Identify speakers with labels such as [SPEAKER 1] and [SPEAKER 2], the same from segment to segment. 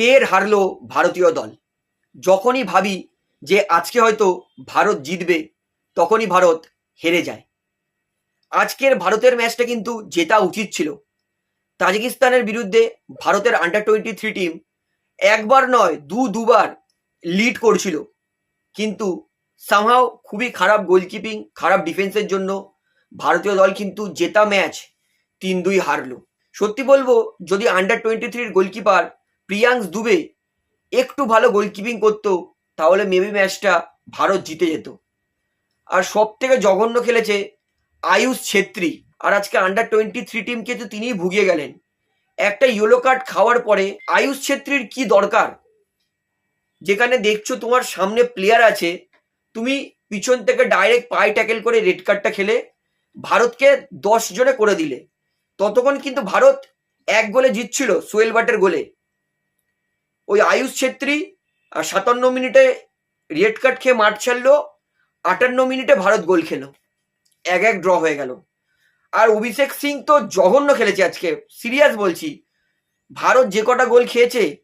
[SPEAKER 1] ফের হারলো ভারতীয় দল। যখনই ভাবি যে আজকে হয়তো ভারত জিতবে, তখনই ভারত হেরে যায়। আজকের ভারতের ম্যাচটা কিন্তু জেতা উচিত ছিল। তাজিকিস্তানের বিরুদ্ধে ভারতের আন্ডার টোয়েন্টি থ্রি টিম একবার নয়, দু, দুবার লিড করছিল। কিন্তু সামহাও খুবই খারাপ গোলকিপিং খারাপ ডিফেন্সের জন্য ভারতীয় দল কিন্তু জেতা ম্যাচ তিন দুই হারলো। সত্যি বলব, যদি আন্ডার টোয়েন্টি থ্রির গোলকিপার প্রিয়াংশ দুবে একটু ভালো গোলকিপিং করতো, তাহলে মেবি ম্যাচটা ভারত জিতে যেত। আর সব থেকে জঘন্য খেলেছে আয়ুষ ছেত্রী। আর আজকে আন্ডার টোয়েন্টি থ্রি টিমকে তো তিনিই ভুগিয়ে গেলেন। একটা ইয়েলো কার্ড খাওয়ার পরে আয়ুষ ছেত্রীর কি দরকার? যেখানে দেখছ তোমার সামনে প্লেয়ার আছে, তুমি পিছন থেকে ডাইরেক্ট পায়ে ট্যাকেল করে রেড কার্ডটা খেলে, ভারতকে দশ জনে করে দিলে। ততক্ষণ কিন্তু ভারত এক গোলে জিতছিল সোয়েল বাটের গোলে। ওই আয়ুষ ছেত্রী সাতান্ন মিনিটে রেড কার্ড খেয়ে মাঠ ছাড়লো, আটান্ন মিনিটে ভারত গোল খেলো। এক এক ড্র হয়ে গেল। আর অভিষেক সিং তো জঘন্য খেলেছে আজকে, সিরিয়াস বলছি। ভারত যে কটা গোল খেয়েছে,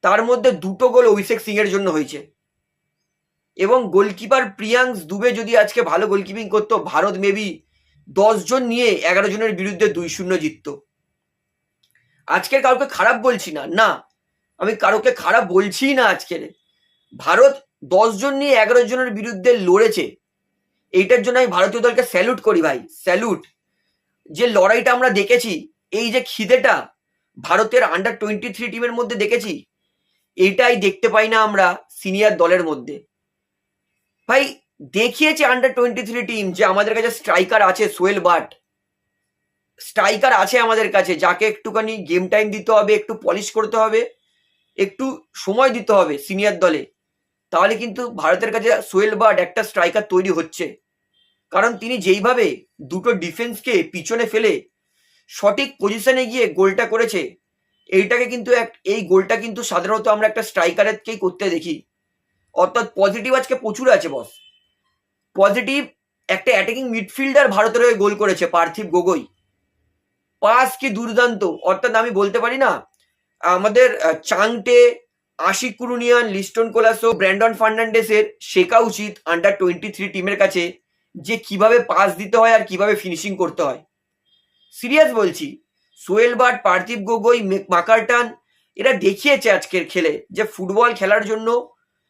[SPEAKER 1] তার মধ্যে দুটো গোল অভিষেক সিং এর জন্য হয়েছে। এবং গোলকিপার প্রিয়াংশ দুবে যদি আজকে ভালো গোলকিপিং করতো, ভারত মেবি দশ জন নিয়ে এগারো জনের বিরুদ্ধে দুই শূন্য জিততো। আজকের কাউকে খারাপ বলছি না না। আমি কারোকে খারাপ বলছি না আজকের ভারত দশ জন নিয়ে এগারো জনের বিরুদ্ধে লড়েছে। এইটার জন্য আমি ভারতীয় দলকে স্যালুট করি ভাই স্যালুট যে লড়াইটা আমরা দেখেছি, এই যে খিদেটা ভারতের আন্ডার টোয়েন্টি থ্রি টিমের মধ্যে দেখেছি, এইটাই দেখতে পাই না আমরা সিনিয়র দলের মধ্যে। ভাই, দেখিয়েছে আন্ডার টোয়েন্টি থ্রি টিম যে আমাদের কাছে স্ট্রাইকার আছে সোয়েল বাট। স্ট্রাইকার আছে আমাদের কাছে, যাকে একটুখানি গেম টাইম দিতে হবে, একটু পলিশ করতে হবে। একটু সময় দিতে হবে সিনিয়র দলে। তাহলে কিন্তু ভারতের কাছে সোয়েল বার্ড একটা স্ট্রাইকার তৈরি হচ্ছে। কারণ তিনি যেইভাবে দুটো ডিফেন্সকে পিছনে ফেলে সঠিক পজিশনে গিয়ে গোলটা করেছে, এইটাকে কিন্তু এক, এই গোলটা কিন্তু সাধারণত আমরা একটা স্ট্রাইকারেরকেই করতে দেখি। অর্থাৎ পজিটিভ আজকে প্রচুর আছে বস পজিটিভ একটা অ্যাটাকিং মিডফিল্ডার ভারতের হয়ে গোল করেছে, পার্থিব গগৈ পাস কি দুর্দান্ত, অর্থাৎ আমি বলতে পারি না আমাদের চাংটে আশিক কুরুনিয়ান, লিস্টন কোলাসো, ব্র্যান্ডন ফার্নান্ডেসের শেখা উচিত আন্ডার টোয়েন্টি থ্রি টিমের কাছে যে কীভাবে পাস দিতে হয় আর কীভাবে ফিনিশিং করতে হয়। সিরিয়াস বলছি সোয়েল বাট, পার্থিব গগৈ মাকারটান, এরা দেখিয়েছে আজকের খেলে যে ফুটবল খেলার জন্য,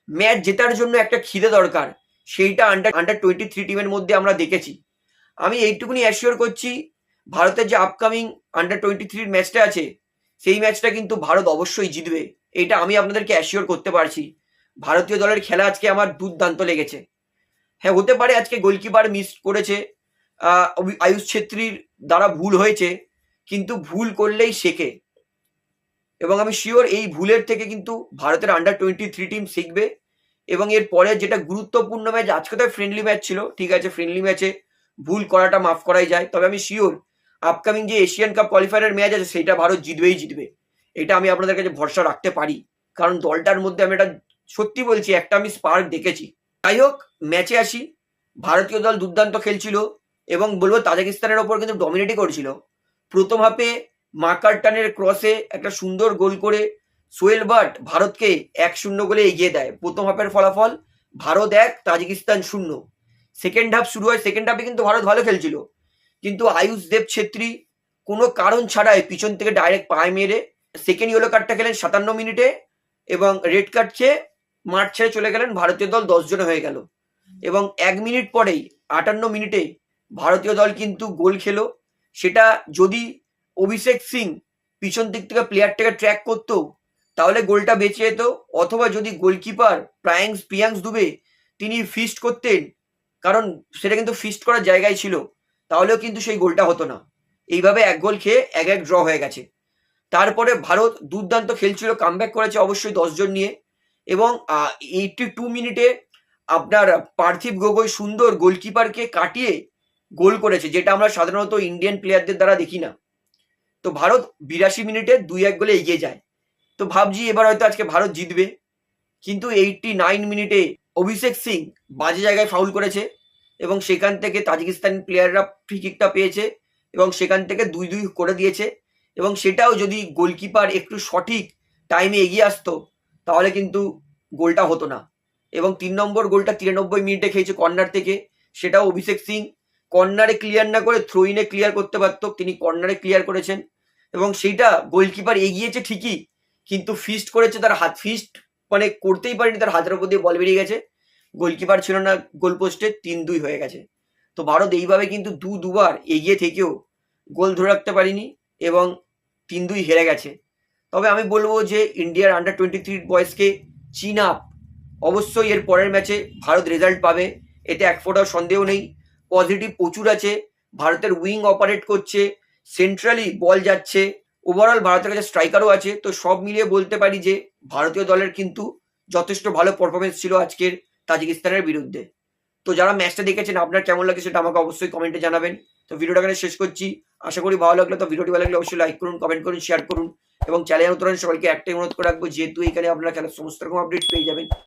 [SPEAKER 1] ম্যাচ জেতার জন্য একটা খিদে দরকার, সেইটা আন্ডার আন্ডার টোয়েন্টি থ্রি টিমের মধ্যে আমরা দেখেছি। আমি এইটুকুনি অ্যাসিওর করছি, ভারতের যে আপকামিং আন্ডার টোয়েন্টি থ্রির ম্যাচটা আছে সেই ম্যাচটা কিন্তু ভারত অবশ্যই জিতবে। এটা আমি আপনাদেরকে অ্যাসিওর করতে পারছি। ভারতীয় দলের খেলা আজকে আমার দুর্দান্ত লেগেছে। হ্যাঁ হতে পারে আজকে গোলকিপার মিস করেছে আয়ুষ ছেত্রীর দ্বারা ভুল হয়েছে, কিন্তু ভুল করলেই শেখে। এবং আমি শিওর এই ভুলের থেকে কিন্তু ভারতের আন্ডার টোয়েন্টি থ্রি টিম শিখবে। এবং এর পরে যেটা গুরুত্বপূর্ণ ম্যাচ আজকে তো ফ্রেন্ডলি ম্যাচ ছিল, ঠিক আছে ফ্রেন্ডলি ম্যাচে ভুল করাটা মাফ করাই যায়। তবে আমি শিওর আপকামিং যে এশিয়ান কাপ কোয়ালিফায়ারের ম্যাচ আছে, সেটা ভারত জিতবেই জিতবে। এটা আমি আপনাদের কাছে ভরসা রাখতে পারি। কারণ দলটার মধ্যে আমি এটা সত্যি বলছি, একটা আমি স্পার্ক দেখেছি। যাই হোক ম্যাচে আসি। ভারতীয় দল দুর্দান্ত খেলছিল এবং বলব তাজাকিস্তানের ওপর কিন্তু ডমিনেটই করছিল। প্রথম হাফে মাকারটানের ক্রসে একটা সুন্দর গোল করে সোয়েল বাট ভারতকে এক শূন্য গোলে এগিয়ে দেয়। প্রথম হাফের ফলাফল ভারত এক, তাজিকিস্তান শূন্য। সেকেন্ড হাফ শুরু হয় সেকেন্ড হাফে কিন্তু ভারত ভালো খেলছিল। কিন্তু আয়ুষ দেব ছেত্রী কোনো কারণ ছাড়াই পিছন থেকে ডাইরেক্ট পায়ে মেরে সেকেন্ড ইয়েলো কার্ডটা খেলেন সাতান্ন মিনিটে এবং রেড কার্ড খেয়ে মাঠ ছেড়ে চলে গেলেন ভারতীয় দল দশ জনে হয়ে গেল। এবং এক মিনিট পরেই আটান্ন মিনিটে ভারতীয় দল কিন্তু গোল খেলো। সেটা যদি অভিষেক সিং পিছন দিক থেকে প্লেয়ারটাকে ট্র্যাক করতো, তাহলে গোলটা বেঁচে যেত। অথবা যদি গোলকিপার প্রায়াংস প্রিয়াংস দুবে তিনি ফিস্ট করতেন, কারণ সেটা কিন্তু ফিস্ট করার জায়গায় ছিল। তাহলেও কিন্তু সেই গোলটা হতো না। এইভাবে এক গোল খেয়ে এক এক ড্র হয়ে গেছে। তারপরে ভারত দুর্দান্ত খেলছিল কামব্যাক করেছে অবশ্যই দশজন নিয়ে। এবং এইটটি টু মিনিটে আপনার পার্থিব গগৈ সুন্দর গোলকিপারকে কাটিয়ে গোল করেছে, যেটা আমরা সাধারণত ইন্ডিয়ান প্লেয়ারদের দ্বারা দেখি না। তো ভারত বিরাশি মিনিটে দুই এক গোলে এগিয়ে যায়। তো ভাবছি এবার হয়তো আজকে ভারত জিতবে। কিন্তু এইটটি নাইন মিনিটে অভিষেক সিং বাজে জায়গায় ফাউল করেছে। এবং সেখান থেকে তাজিকিস্তান প্লেয়াররা ফ্রি কিকটা পেয়েছে এবং সেখান থেকে দুই দুই করে দিয়েছে এবং সেটাও যদি গোলকিপার একটু সঠিক টাইমে এগিয়ে আসতো, তাহলে কিন্তু গোলটা হতো না। এবং তিন নম্বর গোলটা তিরানব্বই মিনিটে খেয়েছে কর্নার থেকে, সেটাও অভিষেক সিং। কর্নারে ক্লিয়ার না করে থ্রোইনে ক্লিয়ার করতে পারতো, তিনি কর্নারে ক্লিয়ার করেছেন। এবং সেইটা গোলকিপার এগিয়েছে ঠিকই, কিন্তু ফিস্ট করেছে তার হাত ফিস্ট মানে করতেই পারেনি, তার হাতের উপর দিয়ে বল বেরিয়ে গেছে। গোলকিপার ছিল না গোল পোস্টে, তিন দুই হয়ে গেছে। তো ভারত এইভাবে কিন্তু দু দুবার এগিয়ে থেকেও গোল ধরে রাখতে পারিনি এবং তিন দুই হেরে গেছে। তবে আমি বলব যে ইন্ডিয়ার আন্ডার টোয়েন্টি থ্রি বয়েসকে চিন আপ অবশ্যই এর পরের ম্যাচে ভারত রেজাল্ট পাবে, এতে এক ফোঁটাও সন্দেহ নেই। পজিটিভ প্রচুর আছে, ভারতের উইং অপারেট করছে সেন্ট্রালি বল যাচ্ছে ওভারঅল ভারতের কাছে স্ট্রাইকারও আছে। তো সব মিলিয়ে বলতে পারি যে ভারতীয় দলের কিন্তু যথেষ্ট ভালো পারফরমেন্স ছিল আজকের তাজিকিস্তানের বিরুদ্ধে। তো যারা ম্যাচটা দেখেছেন, আপনার কেমন লাগে সেটা আমাকে অবশ্যই কমেন্টে জানাবেন। তো ভিডিওটা এখানে শেষ করছি। আশা করি ভালো লাগল। তো ভিডিওটি ভালো লাগলে অবশ্যই লাইক করুন কমেন্ট করুন শেয়ার করুন। এবং চ্যানেল নতুন সবাইকে একটাই অনুরোধ করে রাখব, যেহেতু এখানে আপনারা খেলার সমস্ত রকম আপডেট পেয়ে যাবেন।